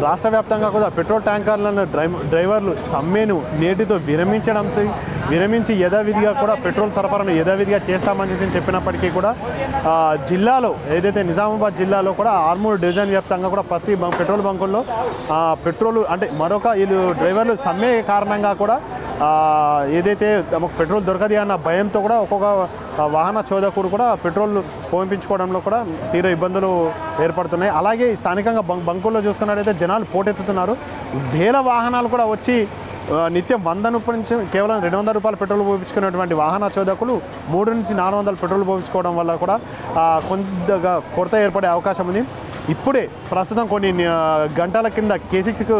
రాష్ట్ర వ్యాప్తంగా కూడా పెట్రోల్ ట్యాంకర్లను డ్రై డ్రైవర్లు సమ్మెను నేటితో విరమించడంతో విరమించి యథావిధిగా కూడా పెట్రోల్ సరఫరాను యథావిధిగా చేస్తామని చెప్పి చెప్పినప్పటికీ కూడా జిల్లాలో ఏదైతే నిజామాబాద్ జిల్లాలో కూడా ఆర్మూర్ డివిజన్ వ్యాప్తంగా కూడా ప్రతి పెట్రోల్ బంకుల్లో పెట్రోల్ అంటే మరొక వీళ్ళు డ్రైవర్లు సమ్మె కారణంగా కూడా ఏదైతే తమకు పెట్రోల్ దొరకది అన్న భయంతో కూడా ఒక్కొక్క వాహన చోదకుడు కూడా పెట్రోల్ పంపించుకోవడంలో కూడా తీవ్ర ఇబ్బందులు ఏర్పడుతున్నాయి. అలాగే స్థానికంగా బంక్ బంకుల్లో చూసుకున్నట్టయితే జనాలు పోటెత్తుతున్నారు. వేల వాహనాలు కూడా వచ్చి నిత్యం వంద రూపాయల నుంచి కేవలం రెండు వందల రూపాయల పెట్రోల్ పోయించుకునేటువంటి వాహన చోదకులు మూడు నుంచి నాలుగు వందల పెట్రోల్ పోయించుకోవడం వల్ల కూడా కొద్దిగా కొంతగా కొరత ఏర్పడే అవకాశం ఉంది. ఇప్పుడే ప్రస్తుతం కొన్ని గంటల కింద కేసిక్స్కు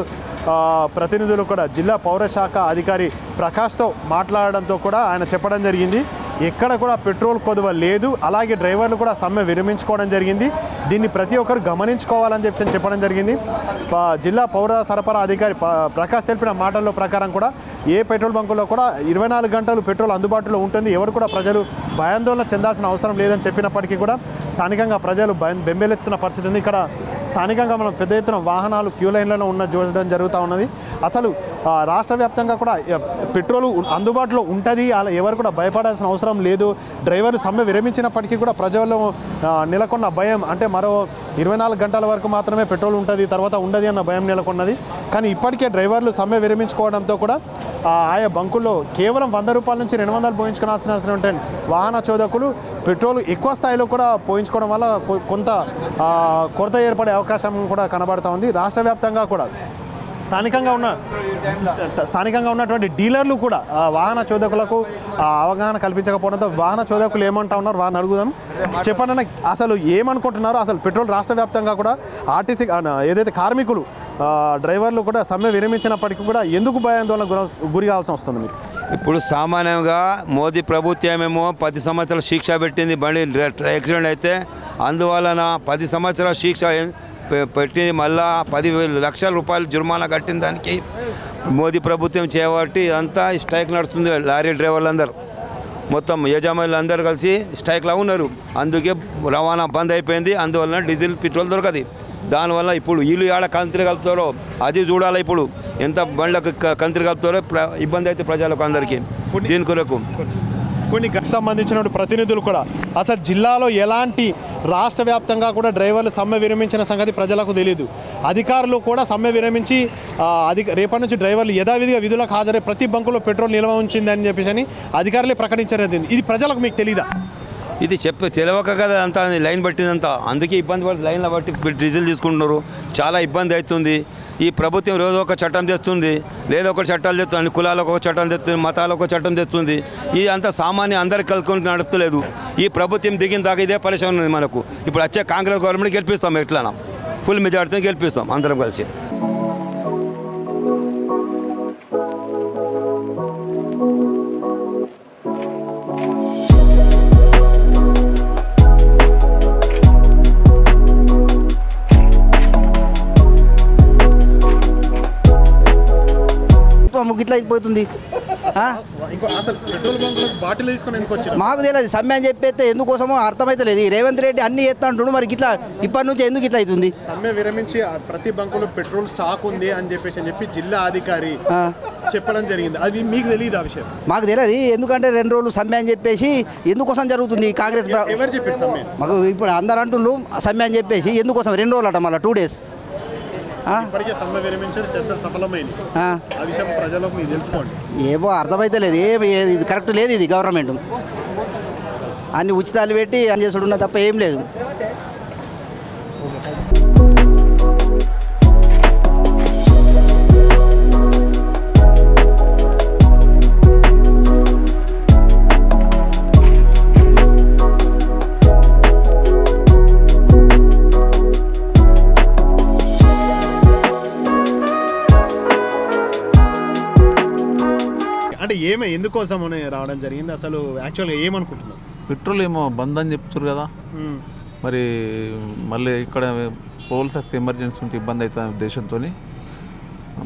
ప్రతినిధులు కూడా జిల్లా పౌరశాఖ అధికారి ప్రకాష్తో మాట్లాడడంతో కూడా ఆయన చెప్పడం జరిగింది. ఎక్కడ కూడా పెట్రోల్ కొదువ లేదు. అలాగే డ్రైవర్లు కూడా సమ్మె విరమించుకోవడం జరిగింది. దీన్ని ప్రతి ఒక్కరు గమనించుకోవాలని చెప్పి చెప్పడం జరిగింది. జిల్లా పౌర సరఫరా అధికారి ప్రకాష్ తెలిపిన మాటల్లో ప్రకారం కూడా ఏ పెట్రోల్ బంకులో కూడా ఇరవై నాలుగు గంటలు పెట్రోల్ అందుబాటులో ఉంటుంది. ఎవరు కూడా ప్రజలు భయాందోళన చెందాల్సిన అవసరం లేదని చెప్పినప్పటికీ కూడా స్థానికంగా ప్రజలు భయం పరిస్థితి ఉంది. ఇక్కడ స్థానికంగా మనం పెద్ద ఎత్తున వాహనాలు క్యూ లైన్లలో ఉన్న చూడడం జరుగుతూ ఉన్నది. అసలు రాష్ట్ర వ్యాప్తంగా కూడా పెట్రోల్ అందుబాటులో ఉంటుంది అలా ఎవరు కూడా భయపడాల్సిన అవసరం లేదు. డ్రైవర్లు సమ్మె విరమించినప్పటికీ కూడా ప్రజల్లో నెలకొన్న భయం అంటే మరో ఇరవై నాలుగు గంటల వరకు మాత్రమే పెట్రోల్ ఉంటుంది తర్వాత ఉండదు అన్న భయం నెలకొన్నది. కానీ ఇప్పటికే డ్రైవర్లు సమ్మె విరమించుకోవడంతో కూడా ఆయా బంకుల్లో కేవలం వంద రూపాయల నుంచి రెండు వందలు పోయించుకోవాల్సిన అవసరం ఉంటాయి వాహన చోదకులు పెట్రోల్ ఎక్కువ స్థాయిలో కూడా పోయించుకోవడం వల్ల కొ- కొంత కొరత ఏర్పడే అవకాశం కూడా కనబడతా ఉంది. రాష్ట్ర వ్యాప్తంగా కూడా స్థానికంగా ఉన్న స్థానికంగా ఉన్నటువంటి డీలర్లు కూడా వాహన చోదకులకు అవగాహన కల్పించకపోవడంతో వాహన చోదకులు ఏమంటా ఉన్నారు? వారిని అడుగుదాం. చెప్పండి అసలు ఏమనుకుంటున్నారు? అసలు పెట్రోల్ రాష్ట్ర వ్యాప్తంగా కూడా ఆర్టీసీ ఏదైతే కార్మికులు డ్రైవర్లు కూడా సమ్మె విరమించినప్పటికీ కూడా ఎందుకు భయాందోళన గురి కావాల్సి వస్తుంది మీరు ఇప్పుడు సామాన్యంగా మోదీ ప్రభుత్వమేమో పది సంవత్సరాల శిక్ష పెట్టింది బండి యాక్సిడెంట్ అయితే అందువలన పది సంవత్సరాల శిక్ష పెట్టి మళ్ళా పది లక్షల రూపాయలు జుర్మానా కట్టిన దానికి మోదీ ప్రభుత్వం చేపట్టి అంతా స్ట్రైక్ నడుస్తుంది లారీ డ్రైవర్లందరూ. మొత్తం యజమానులు అందరూ కలిసి స్ట్రైక్లో ఉన్నారు. అందుకే రవాణా బంద్ అయిపోయింది. అందువలన డీజిల్ పెట్రోల్ దొరకదు. దానివల్ల ఇప్పుడు వీళ్ళు ఆడ కంత్రి కలుపుతారో అది చూడాలి ఇప్పుడు. ఎంత బండ్లకు కంత్రి కలుపుతారో ప్ర- ఇబ్బంది అయితే ప్రజలకు అందరికీ. దీని కొరకు. కొన్ని గట్ సంబంధించిన ప్రతినిధులు కూడా. అసలు జిల్లాలో ఎలాంటి రాష్ట్ర వ్యాప్తంగా కూడా డ్రైవర్లు సమ్మె విరమించిన సంగతి ప్రజలకు తెలియదు అధికారులు కూడా సమ్మె విరమించి అధిక రేపటి నుంచి డ్రైవర్లు యథావిధిగా విధులకు హాజరై ప్రతి బంకులో పెట్రోల్ నిల్వ ఉంచిందని చెప్పేసి అని అధికారులే ప్రకటించారు ఇది ప్రజలకు మీకు తెలీదా? ఇది చెప్ప తెలియక కదా అంతా లైన్ పట్టిందంతా. అందుకే ఇబ్బంది పడి లైన్లో బట్టి డీజిల్ తీసుకుంటున్నారు. చాలా ఇబ్బంది అవుతుంది. ఈ ప్రభుత్వం రోజు ఒక చట్టం తెస్తుంది లేదా ఒక చట్టాలు తెస్తుంది కులాలకు ఒక చట్టం తెస్తుంది మతాలకు ఒక చట్టం తెస్తుంది. ఇది అంతా సామాన్య అందరికి కలుపుకొని నడుపుతలేదు. ఈ ప్రభుత్వం దిగిన దాకా ఇదే పరిశ్రమ ఉంది మనకు. ఇప్పుడు వచ్చే కాంగ్రెస్ గవర్నమెంట్ గెలిపిస్తాం ఎట్లా ఫుల్ మెజార్టీతో గెలిపిస్తాం అందరం కలిసి. బాటిల్ తీసుకొని ఎందుకు మాకు తెలియదు సమ్మె అని చెప్పేస్తే ఎందుకోసమో అర్థమైతలేదు ఈ రేవంత్ రెడ్డి అన్ని ఎత్తా అంటుండు మరి గిట్లా ఇప్పటి నుంచి ఎందుకు ఇట్లా అవుతుంది? సమ్మె విరమించి ప్రతి బంకులో పెట్రోల్ స్టాక్ ఉంది అని చెప్పేసి అని చెప్పి జిల్లా అధికారి. చెప్పడం జరిగింది. అది మీకు తెలియదు ఆ విషయం? మాకు తెలియదు ఎందుకంటే రెండు రోజులు సమ్మె అని చెప్పేసి ఎందుకోసం జరుగుతుంది కాంగ్రెస్ మాకు ఇప్పుడు అందరు అంటున్నారు సమ్మె అని చెప్పేసి ఎందుకోసం? రెండు రోజులు అట మళ్ళీ టూ డేస్ ఇప్పటికే సమ్మె విరమించారు చర్చలు సఫలమైంది ఆ. విషయం ప్రజలకు తెలుసుకోండి. ఏమో అర్థమైతే లేదు. ఇది కరెక్ట్ లేదు ఇది గవర్నమెంట్. అన్ని ఉచితాలు పెట్టి అని చేసుడున్న తప్ప ఏం లేదు. ఏమే ఎందుకోసం రావడం జరిగింది. అసలు యాక్చువల్గా ఏమనుకుంటున్నారు పెట్రోల్ ఏమో బంద్ అని చెప్తారు కదా. మరి మళ్ళీ ఇక్కడ పోల్స్ వస్తే ఎమర్జెన్సీ ఉంటే ఇబ్బంది అవుతుంది అనే ఉద్దేశంతో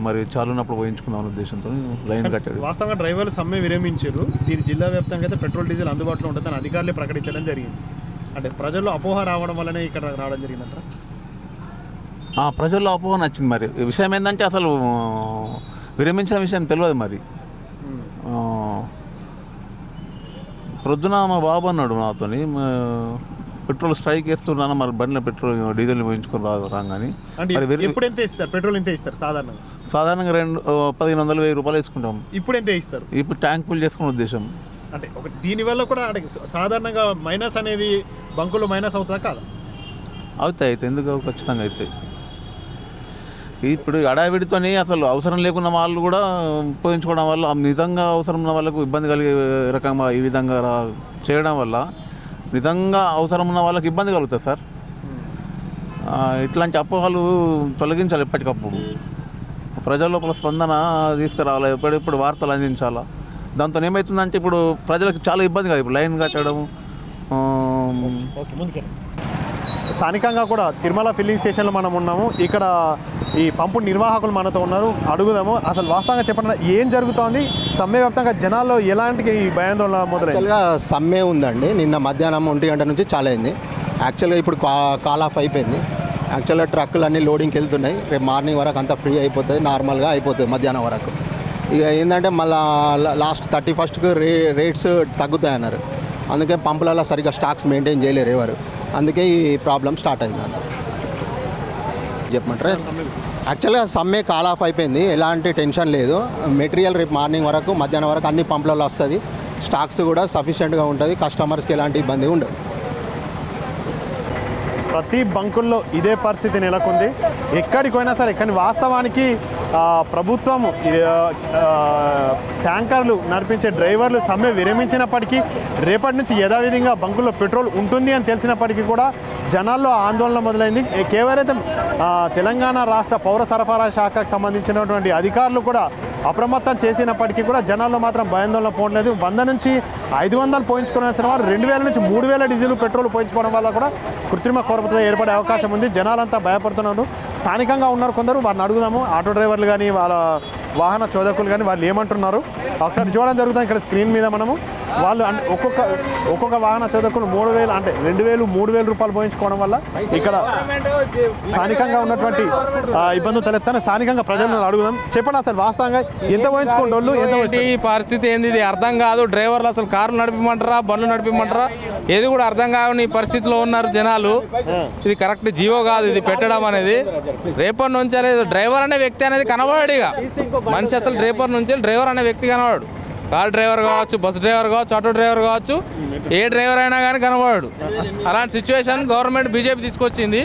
మరి చాలున్నప్పుడు పోయించుకుందాం ఉద్దేశంతో లైన్ కట్టాడు వాస్తవంగా డ్రైవర్లు సమ్మె విరమించారు. దీని జిల్లా వ్యాప్తంగా అయితే పెట్రోల్ డీజిల్ అందుబాటులో ఉంటుందని అధికారులే ప్రకటించడం జరిగింది. అంటే ప్రజల్లో అపోహ రావడం వల్లనే ఇక్కడ రావడం జరిగిందంట ప్రజల్లో అపోహ నచ్చింది మరి. విషయం ఏంటంటే అసలు విరమించిన విషయం తెలియదు మరి. ప్రొద్దున మా బాబు అన్నాడు నాతోని మా పెట్రోల్ స్ట్రైక్ వేస్తున్నాను మరి బండిలో పెట్రోల్ డీజిల్ పోయించుకొని రాదు రాగాని. ఎప్పుడు ఎంత ఇస్తారు పెట్రోల్ ఎంత ఇస్తారు సాధారణంగా? సాధారణంగా రెండు పదిహేను వందలు వెయ్యి రూపాయలు వేసుకుంటాం. ఇప్పుడు ఎంత ఇస్తారు ఇప్పుడు ట్యాంక్ ఫుల్ చేసుకునే ఉద్దేశం. అంటే ఒక దీనివల్ల కూడా సాధారణంగా మైనస్ అనేది బంకులో మైనస్ అవుతుందా కాదా? అవుతాయి అయితే ఎందుకు? ఖచ్చితంగా అవుతాయి. ఇప్పుడు అడావిడితోనే అసలు అవసరం లేకున్న వాళ్ళు కూడా ఉపయోగించుకోవడం వల్ల నిజంగా అవసరం ఉన్న వాళ్ళకు ఇబ్బంది కలిగే రకంగా ఈ విధంగా చేయడం వల్ల నిజంగా అవసరం ఉన్న వాళ్ళకి ఇబ్బంది కలుగుతుంది సార్. ఇట్లాంటి అపోహలు తొలగించాలి ఎప్పటికప్పుడు. ప్రజల లోపల స్పందన తీసుకురావాలి ఎప్పుడెప్పుడు వార్తలు అందించాలా. దాంతో ఏమవుతుందంటే ఇప్పుడు ప్రజలకు చాలా ఇబ్బంది కాదు ఇప్పుడు లైన్ కట్టడం ఓకే ముందుకెళ్ళి స్థానికంగా కూడా తిరుమల ఫిల్లింగ్ స్టేషన్లో మనం ఉన్నాము. ఇక్కడ ఈ పంపు నిర్వాహకులు మనతో ఉన్నారు. అడుగుదాము. అసలు వాస్తవంగా చెప్పండి ఏం జరుగుతోంది? సమ్మె వ్యాప్తంగా జనాల్లో ఎలాంటి ఈ భయాందోళన మొదలైంది? సమ్మె ఉందండి. నిన్న మధ్యాహ్నం ఒంటి గంట నుంచి చాలా అయింది. యాక్చువల్గా ఇప్పుడు కా- కాల్ ఆఫ్ అయిపోయింది. యాక్చువల్గా ట్రక్కులు అన్నీ లోడింగ్కి వెళ్తున్నాయి. రేపు మార్నింగ్ వరకు అంతా ఫ్రీ అయిపోతుంది నార్మల్గా అయిపోతుంది మధ్యాహ్నం వరకు. ఇక ఏంటంటే మళ్ళా లాస్ట్ థర్టీ ఫస్ట్కి రే రేట్స్ తగ్గుతాయి అన్నారు అందుకే పంపులలో సరిగ్గా స్టాక్స్ మెయింటైన్ చేయలేరు ఎవరు. అందుకే ఈ ప్రాబ్లం స్టార్ట్ అయింది అంత చెప్పమంటారా? యాక్చువల్గా సమ్మె కాల్ ఆఫ్ అయిపోయింది. ఎలాంటి టెన్షన్ లేదు. మెటీరియల్ రేపు మార్నింగ్ వరకు మధ్యాహ్నం వరకు అన్ని పంపులలో వస్తుంది. స్టాక్స్ కూడా సఫిషియెంట్గా ఉంటుంది. కస్టమర్స్కి ఎలాంటి ఇబ్బంది ఉండదు. ప్రతి బంకుల్లో ఇదే పరిస్థితి నెలకొంది. ఎక్కడికి పోయినా సరే కానీ వాస్తవానికి ప్రభుత్వం ట్యాంకర్లు నడిపించే డ్రైవర్లు సమ్మె విరమించినప్పటికీ రేపటి నుంచి యథావిధిగా బంకుల్లో పెట్రోల్ ఉంటుంది అని తెలిసినప్పటికీ కూడా జనాల్లో ఆందోళన మొదలైంది. ఏ- కేవలం తెలంగాణ రాష్ట్ర పౌర సరఫరా శాఖకు సంబంధించినటువంటి అధికారులు కూడా అప్రమత్తం చేసినప్పటికీ కూడా జనాల్లో మాత్రం భయాందోళన పోవట్లేదు. వంద నుంచి ఐదు వందలు పోయించుకోవాల్సిన వచ్చిన వారు రెండు వేల నుంచి మూడు వేల డీజిల్ పెట్రోల్ పోయించుకోవడం వల్ల కూడా కృత్రిమ కొరత ఏర్పడే అవకాశం ఉంది. జనాలంతా భయపడుతున్నారు. స్థానికంగా ఉన్నారు కొందరు. వారిని అడుగుదాము. ఆటో డ్రైవర్లు కానీ వాళ్ళ వాహన చోదకులు కానీ వాళ్ళు ఏమంటున్నారు? ఒకసారి చూడడం జరుగుతుంది. ఇక్కడ స్క్రీన్ మీద మనము వాళ్ళు అంటే ఒక్కొక్క ఒక్కొక్క వాహన చోదకులు మూడు వేలు అంటే రెండు వేలు మూడు వేలు రూపాయలు పోయించుకోవడం వల్ల ఇక్కడ స్థానికంగా ఉన్నటువంటి ఇబ్బందులు తలెత్తాను స్థానికంగా ప్రజలను అడుగుదాం. చెప్పండి అసలు వాస్తవంగా ఎంత పోయించుకోండి ఎంత ఈ పరిస్థితి ఏంది? ఇది అర్థం కాదు. డ్రైవర్లు అసలు కార్లు నడిపిమంటారా బండ్లు నడిపిమంటారా? ఏది కూడా అర్థం ఈ పరిస్థితిలో ఉన్నారు జనాలు. ఇది కరెక్ట్ జీవో కాదు ఇది పెట్టడం అనేది. రేపటి నుంచి అనేది డ్రైవర్ అనే వ్యక్తి అనేది కనబడాడు ఇక. మనిషి అసలు రేపటి నుంచి డ్రైవర్ అనే వ్యక్తి కనబడాడు. కార్ డ్రైవర్ కావచ్చు బస్ డ్రైవర్ కావచ్చు ఆటో డ్రైవర్ కావచ్చు ఏ డ్రైవర్ అయినా కానీ కనబడాడు. అలాంటి సిచ్యువేషన్ గవర్నమెంట్ బీజేపీ తీసుకొచ్చింది.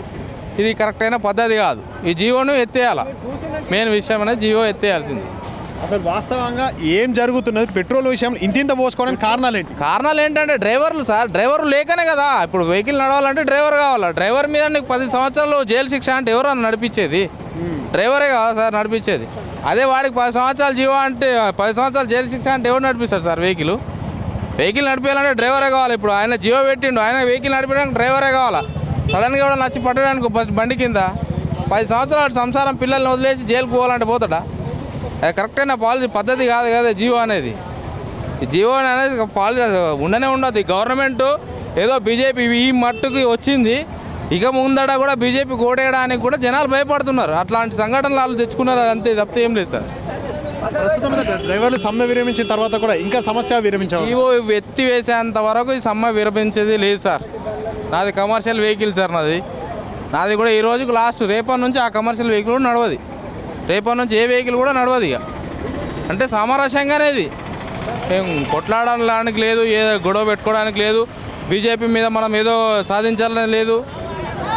ఇది కరెక్ట్ అయిన పద్ధతి కాదు. ఈ జీవోను ఎత్తేయాల. మెయిన్ విషయం అనేది జీవో ఎత్తేయాల్సింది. అసలు వాస్తవంగా ఏం జరుగుతున్నది? పెట్రోల్ విషయం ఇంత ఇంత పోసుకోవడానికి కారణాలు ఏంటి? కారణాలు ఏంటంటే డ్రైవర్లు సార్ డ్రైవర్లు లేకనే కదా. ఇప్పుడు వెహికల్ నడవాలంటే డ్రైవర్ కావాలా? డ్రైవర్ మీద నీకు పది సంవత్సరాలు జైలు శిక్ష అంటే ఎవరన్నా నడిపించేది? డ్రైవరే కదా సార్ నడిపించేది. అదే వాడికి పది సంవత్సరాలు జీవో అంటే పది సంవత్సరాలు జైలు శిక్ష అంటే ఎవరు నడిపిస్తాడు సార్ వెహికల్? వెహికల్ నడిపించాలంటే డ్రైవరే కావాలి. ఇప్పుడు ఆయన జియో పెట్టిండు ఆయన వెహికల్ నడిపడానికి డ్రైవరే కావాలా? సడన్గా కూడా నచ్చి పట్టడానికి బండి కింద పది సంవత్సరాలు సంసారం పిల్లల్ని వదిలేసి జైలుకు పోవాలంటే పోతాడా? కరెక్ట్ అయిన పాలసీ పద్ధతి కాదు కదా జియో అనేది. జియో అనేది పాలసీ ఉండనే ఉండదు. గవర్నమెంట్ ఏదో బీజేపీ ఈ మట్టుకి వచ్చింది. ఇక ముందట కూడా బీజేపీ కోటేయడానికి కూడా జనాలు భయపడుతున్నారు. అట్లాంటి సంఘటనలు వాళ్ళు తెచ్చుకున్నారు అంతే తప్పితే ఏం లేదు సార్. ప్రస్తుతం డ్రైవర్లు సమ్మె విరమించిన తర్వాత కూడా ఇంకా సమస్య విరమించారు ఈవో ఎత్తి వేసేంత వరకు ఈ సమ్మె విరమించేది లేదు సార్. నాది కమర్షియల్ వెహికల్ సార్ నాది. నాది కూడా ఈ రోజుకు లాస్ట్ రేపటి నుంచి ఆ కమర్షియల్ వెహికల్ కూడా నడవది. రేపటి నుంచి ఏ వెహికల్ కూడా నడవదు ఇక. అంటే సామరస్యంగానే ఇది. ఏం కొట్లాడడానికి లేదు ఏ గొడవ పెట్టుకోవడానికి లేదు బీజేపీ మీద మనం ఏదో సాధించాలని లేదు.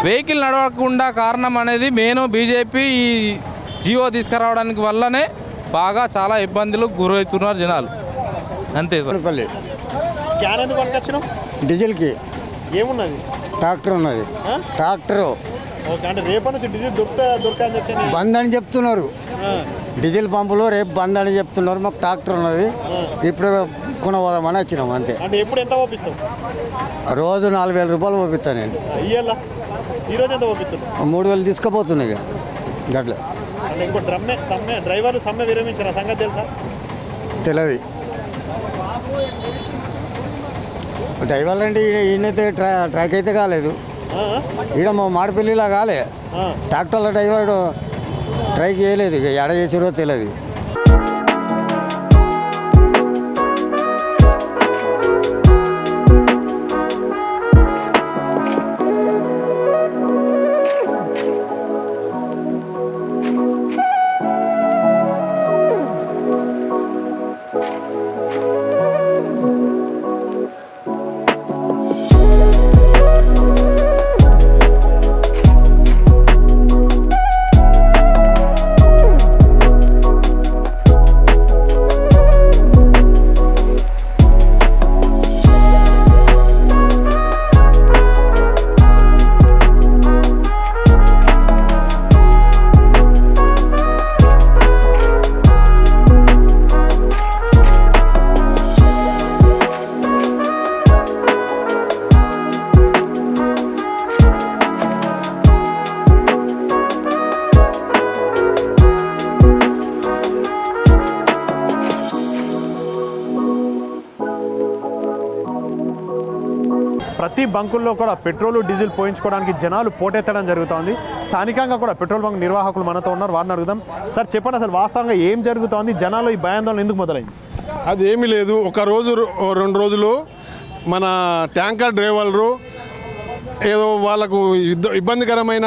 వెహికల్ నడవకుండా కారణం అనేది మెయిన్ బీజేపీ ఈ జియో తీసుకురావడానికి వల్లనే బాగా చాలా ఇబ్బందులు గురవుతున్నారు జనాలు. అంతే సార్. డీజిల్కి. ఏమున్నది? ట్రాక్టర్ ఉన్నది? ట్రాక్టర్. ఓకే అంటే రేపటి నుంచి డీజిల్ దొరుకుతా దొరకా అని చెప్పి బంద్ అని చెప్తున్నారు. డీజిల్ పంపులు రేపు బంద్ అని చెప్తున్నారు. మాకు ట్రాక్టర్ ఉన్నది. ఇప్పుడు కొనబోదామని వచ్చినాం అంతే. అంటే ఎప్పుడు ఎంత పంపిస్తావు? రోజు నాలుగు వేల రూపాయలు పంపిస్తాను నేను. ఇయ్యాల? ఈరోజు ఎంత మూడు వేలు తీసుకుపోతున్నాయి ఇక. గట్ల. అంటే ఇంకో డ్రమ్మే సమ్మె డ్రైవర్లు సమ్మె విరమించారు? ఆ సంగతి తెలుసా? తెలియదు డ్రైవర్ అంటే ఈయనైతే ట్రా ట్రాక్ అయితే కాలేదు. ఈడ మా మాడిపల్లిలా కాలే. ట్రాక్టర్ల డ్రైవర్ ట్రై చేయలేదు ఇక ఎడ చేసారో తెలియదు. బంకుల్లో కూడా పెట్రోల్ డీజిల్ పోయించుకోవడానికి జనాలు పోటెత్తడం జరుగుతోంది. స్థానికంగా కూడా పెట్రోల్ బంక్ నిర్వాహకులు మనతో ఉన్నారు. వారిని అడుగుదాం. సార్ చెప్పండి అసలు వాస్తవంగా ఏం జరుగుతోంది? జనాలు ఈ భయాందోళన ఎందుకు మొదలైంది? అది ఏమీ లేదు. ఒక రోజు రెండు రోజులు మన ట్యాంకర్ డ్రైవర్లు ఏదో వాళ్ళకు ఇద్ద- ఇబ్బందికరమైన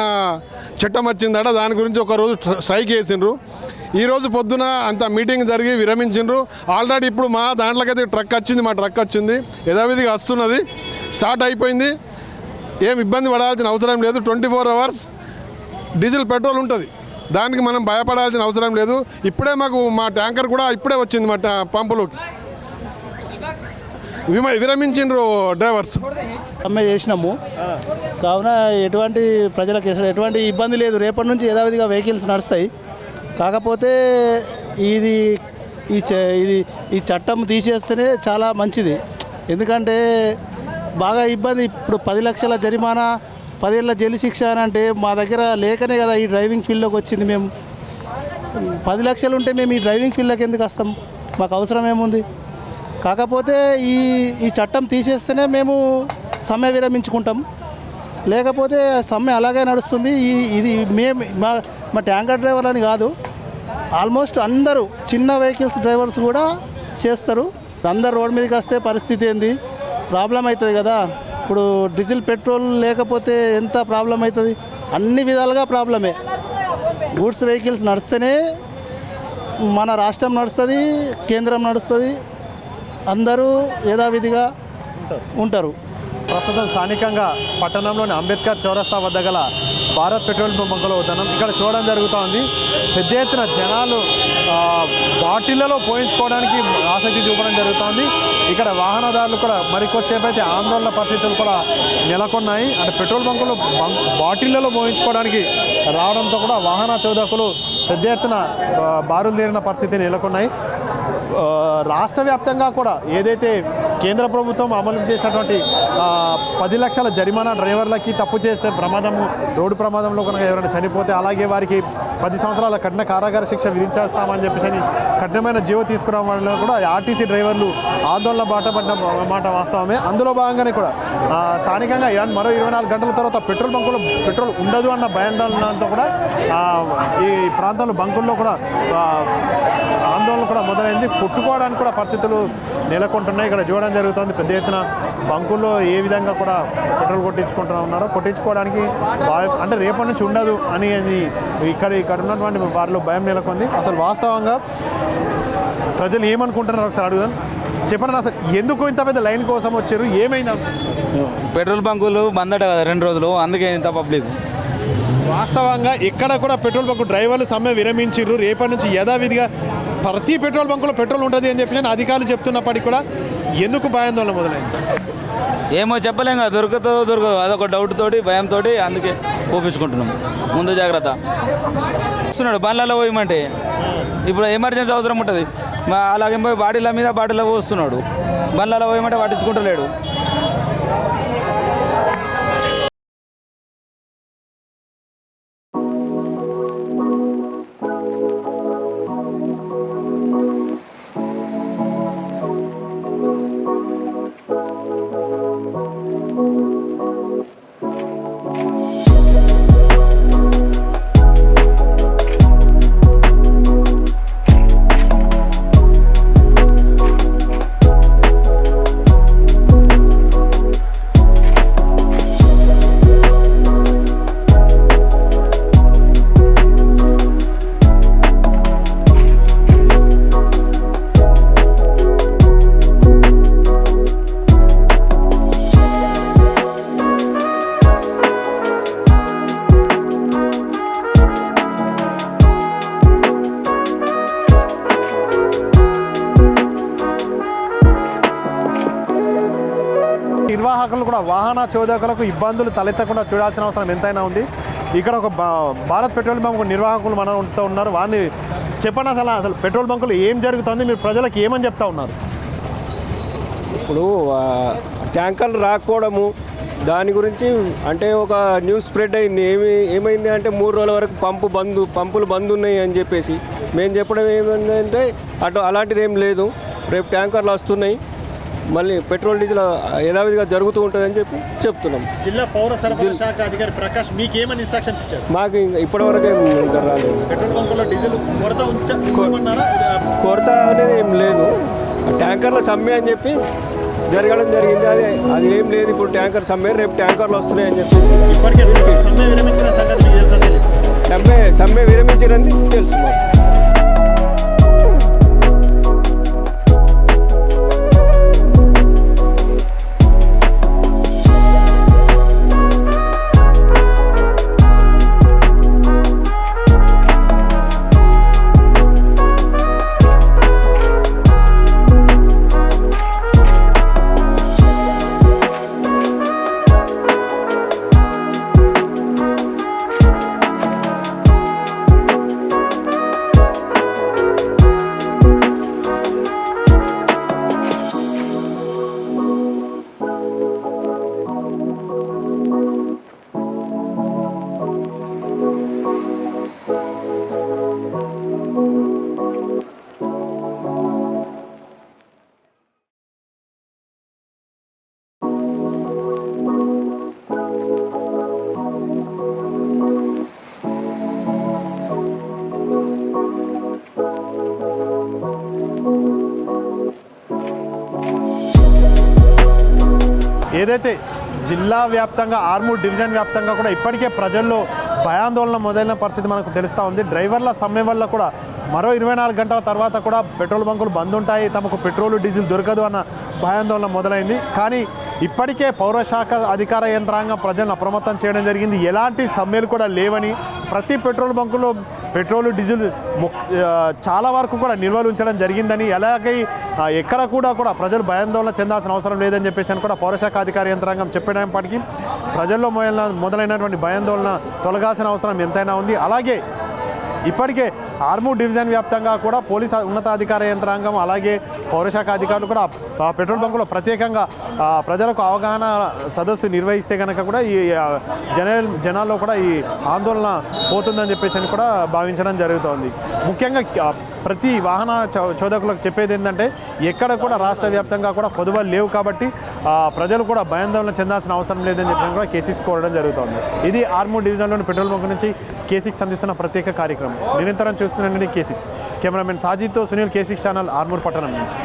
చట్టం వచ్చిందట. దాని గురించి ఒకరోజు స్ట్రైక్ చేసిండ్రు. ఈరోజు పొద్దున అంత మీటింగ్ జరిగి విరమించిండ్రు. ఆల్రెడీ ఇప్పుడు మా దాంట్లోకైతే ట్రక్ వచ్చింది మా ట్రక్ వచ్చింది. యథావిధిగా వస్తున్నది. స్టార్ట్ అయిపోయింది. ఏం ఇబ్బంది పడాల్సిన అవసరం లేదు. Twenty four hours diesel petrol ఉంటుంది. దానికి మనం భయపడాల్సిన అవసరం లేదు. ఇప్పుడే మాకు మా ట్యాంకర్ కూడా ఇప్పుడే వచ్చింది మా పంపులోకి. విమ విరమించిండ్రు డ్రైవర్స్. సమ్మె చేసినాము. కావున ఎటువంటి ప్రజలకు అసలు ఎటువంటి ఇబ్బంది లేదు. రేపటి నుంచి యథావిధిగా వెహికల్స్ నడుస్తాయి. కాకపోతే ఇది ఈ చ ఇది ఈ చట్టం తీసేస్తేనే చాలా మంచిది. ఎందుకంటే బాగా ఇబ్బంది. ఇప్పుడు పది లక్షల జరిమానా పదేళ్ళ జైలు శిక్ష అని అంటే మా దగ్గర లేకనే కదా ఈ డ్రైవింగ్ ఫీల్డ్లోకి వచ్చింది మేము. పది లక్షలు ఉంటే మేము ఈ డ్రైవింగ్ ఫీల్డ్లోకి ఎందుకు వస్తాం? మాకు అవసరం ఏముంది? కాకపోతే ఈ ఈ చట్టం తీసేస్తేనే మేము సమ్మె విరమించుకుంటాం. లేకపోతే సమ్మె అలాగే నడుస్తుంది. ఈ ఇది మేము మా మా ట్యాంకర్ డ్రైవర్ అని కాదు. ఆల్మోస్ట్ అందరూ చిన్న వెహికల్స్ డ్రైవర్స్ కూడా చేస్తారు. అందరు రోడ్ మీదకి వస్తే పరిస్థితి ఏంది? ప్రాబ్లం అవుతుంది కదా. ఇప్పుడు డీజిల్ పెట్రోల్ లేకపోతే ఎంత ప్రాబ్లం అవుతుంది? అన్ని విధాలుగా ప్రాబ్లమే. గూడ్స్ వెహికల్స్ నడిస్తేనే మన రాష్ట్రం నడుస్తుంది కేంద్రం నడుస్తుంది. అందరూ యథావిధిగా ఉంటారు. ప్రస్తుతం స్థానికంగా పట్టణంలోని అంబేద్కర్ చౌరస్తా వద్ద గల భారత్ పెట్రోల్ బంకులో అవుతున్నాం ఇక్కడ చూడడం జరుగుతోంది. పెద్ద ఎత్తున జనాలు బాటిళ్ళలో పోయించుకోవడానికి ఆసక్తి చూపడం జరుగుతోంది. ఇక్కడ వాహనదారులు కూడా మరికొద్దిసేపు అయితే ఆందోళన పరిస్థితులు కూడా నెలకొన్నాయి. అంటే పెట్రోల్ బంకులు బాటిళ్ళలో పోయించుకోవడానికి రావడంతో కూడా వాహన చోదకులు పెద్ద ఎత్తున బారులు తీరిన పరిస్థితి నెలకొన్నాయి. రాష్ట్ర వ్యాప్తంగా కూడా ఏదైతే కేంద్ర ప్రభుత్వం అమలు చేసినటువంటి పది లక్షల జరిమానా డ్రైవర్లకి తప్పు చేస్తే ప్రమాదము రోడ్డు ప్రమాదంలో కనుక ఎవరైనా చనిపోతే అలాగే వారికి పది సంవత్సరాల కఠిన కారాగార శిక్ష విధించేస్తామని చెప్పేసి అని కఠినమైన జీవో తీసుకురావడం కూడా ఆర్టీసీ డ్రైవర్లు ఆందోళన బాట పడిన మాట వాస్తవమే. అందులో భాగంగానే కూడా స్థానికంగా ఇరాన్ మరో ఇరవై నాలుగు గంటల తర్వాత పెట్రోల్ బంకులో పెట్రోల్ ఉండదు అన్న భయాందోళనతో కూడా ఈ ప్రాంతంలో బంకుల్లో కూడా ఆందోళన కూడా మొదలైంది. కొట్టుకోవడానికి కూడా పరిస్థితులు నెలకొంటున్నాయి. ఇక్కడ చూడడం జరుగుతుంది. పెద్ద ఎత్తున బంకుల్లో ఏ విధంగా కూడా పెట్రోల్ కొట్టించుకుంటున్నా ఉన్నారో కొట్టించుకోవడానికి అంటే రేపటి నుంచి ఉండదు అని అని ఇక్కడ ఇక్కడ ఉన్నటువంటి వారిలో భయం నెలకొంది. అసలు వాస్తవంగా ప్రజలు ఏమనుకుంటున్నారు? ఒకసారి అడుగుదాం. చెప్పండి అసలు ఎందుకు ఇంత పెద్ద లైన్ కోసం వచ్చారు? ఏమైంది? పెట్రోల్ బంకులు బందట కదా రెండు రోజులు. అందుకే ఇంత పబ్లిక్. వాస్తవంగా ఎక్కడ కూడా పెట్రోల్ బంకు డ్రైవర్లు సమ్మె విరమించిర్రు. రేపటి నుంచి యథావిధిగా ప్రతి పెట్రోల్ బంకులో పెట్రోల్ ఉంటుంది అని చెప్పి అధికారులు చెప్తున్నప్పటికీ కూడా ఎందుకు భయాందోళన మొదలైంది? ఏమో చెప్పలేం కదా దొరకదో దొరకదు అదొక డౌట్ తోటి భయంతో అందుకే పోపించుకుంటున్నాం ముందు జాగ్రత్త. వస్తున్నాడు బండ్లలో పోయమంటే. ఇప్పుడు ఎమర్జెన్సీ అవసరం ఉంటుంది. అలాగే పోయి బాడీల మీద బాడీలో పోస్తున్నాడు. బండ్లలో పోయమంటే పట్టించుకుంటలేడు. వాహన చోదకులకు ఇబ్బందులు తలెత్తకుండా చూడాల్సిన అవసరం ఎంతైనా ఉంది. ఇక్కడ ఒక భా- భారత్ పెట్రోల్ బంక్ నిర్వాహకులు మనతో ఉన్నారు. వారిని చెప్పండి అసలు అసలు పెట్రోల్ బంకులు ఏం జరుగుతుంది? మీరు ప్రజలకు ఏమని చెప్తా ఉన్నారు? ఇప్పుడు ట్యాంకర్లు రాకపోవడము దాని గురించి అంటే ఒక న్యూస్ స్ప్రెడ్ అయింది. ఏమి ఏమైంది అంటే మూడు రోజుల వరకు పంపు బంద్ పంపులు బంద్ ఉన్నాయి అని చెప్పేసి. మేము చెప్పడం ఏమైందంటే అటు అలాంటిది ఏం లేదు. రేపు ట్యాంకర్లు వస్తున్నాయి. మళ్ళీ పెట్రోల్ డీజిల్ యథావిధిగా జరుగుతూ ఉంటుందని చెప్పి చెప్తున్నాం. జిల్లా పౌర సరఫరా శాఖ అధికారి ప్రకాష్ మీకు ఏమని ఇన్స్ట్రక్షన్స్ ఇచ్చారు? మాకు ఇంకా ఇప్పటివరకు ఏం ఇంకా రాలేదు. పెట్రోల్ డీజిల్ కొరత కొరత అనేది ఏం లేదు. ట్యాంకర్ల సమ్మె అని చెప్పి జరగడం జరిగింది. అదే అది ఏం లేదు. ఇప్పుడు ట్యాంకర్ సమ్మె రేపు ట్యాంకర్లు వస్తున్నాయి అని చెప్పేసి ఇప్పటికే సమ్మె విరమించిన సంగతి సమ్మె సమ్మె విరమించారని తెలుసు మాకు. జిల్లా వ్యాప్తంగా ఆర్మూర్ డివిజన్ వ్యాప్తంగా కూడా ఇప్పటికే ప్రజల్లో భయాందోళన మొదలైన పరిస్థితి మనకు తెలుస్తూ ఉంది. డ్రైవర్ల సమ్మె వల్ల కూడా మరో ఇరవై నాలుగు గంటల తర్వాత కూడా పెట్రోల్ బంకులు బంద్ ఉంటాయి. తమకు పెట్రోల్ డీజిల్ దొరకదు అన్న భయాందోళన మొదలైంది. కానీ ఇప్పటికే పౌరశాఖ అధికార యంత్రాంగం ప్రజలను అప్రమత్తం చేయడం జరిగింది. ఎలాంటి సమ్మెలు కూడా లేవని ప్రతి పెట్రోల్ బంకులో పెట్రోల్ డీజిల్ ముక్- చాలా వరకు కూడా నిల్వలు ఉంచడం జరిగిందని అలాగే ఎక్కడ కూడా కూడా ప్రజలు భయాందోళన చెందాల్సిన అవసరం లేదని చెప్పేసి అని కూడా పౌరశాఖ అధికార యంత్రాంగం చెప్పేటప్పటికీ ప్రజల్లో మొదలైనటువంటి భయాందోళన తొలగాల్సిన అవసరం ఎంతైనా ఉంది. అలాగే ఇప్పటికే ఆర్మూర్ డివిజన్ వ్యాప్తంగా కూడా పోలీస్ ఉన్నతాధికార యంత్రాంగం అలాగే పౌరశాఖ అధికారులు కూడా పెట్రోల్ బంకులో ప్రత్యేకంగా ప్రజలకు అవగాహన సదస్సు నిర్వహిస్తే కనుక కూడా ఈ జన జనాల్లో కూడా ఈ ఆందోళన పోతుందని చెప్పేసి అని కూడా భావించడం జరుగుతోంది. ముఖ్యంగా ప్రతి వాహన చో- చోదకులకు చెప్పేది ఏంటంటే ఎక్కడ కూడా రాష్ట్ర వ్యాప్తంగా కూడా పొదువులు లేవు కాబట్టి ప్రజలు కూడా భయాందోళన చెందాల్సిన అవసరం లేదని చెప్పి కూడా కేసీస్ కోరడం జరుగుతోంది. ఇది ఆర్మూర్ డివిజన్లోని పెట్రోల్ బంక్ నుంచి కేసిక్స్ అందిస్తున్న ప్రత్యేక కార్యక్రమం. నిరంతరం చూస్తున్నాండి K six cameraman సాజిద్తో Sunil K six channel Armoor పట్టణం నుంచి.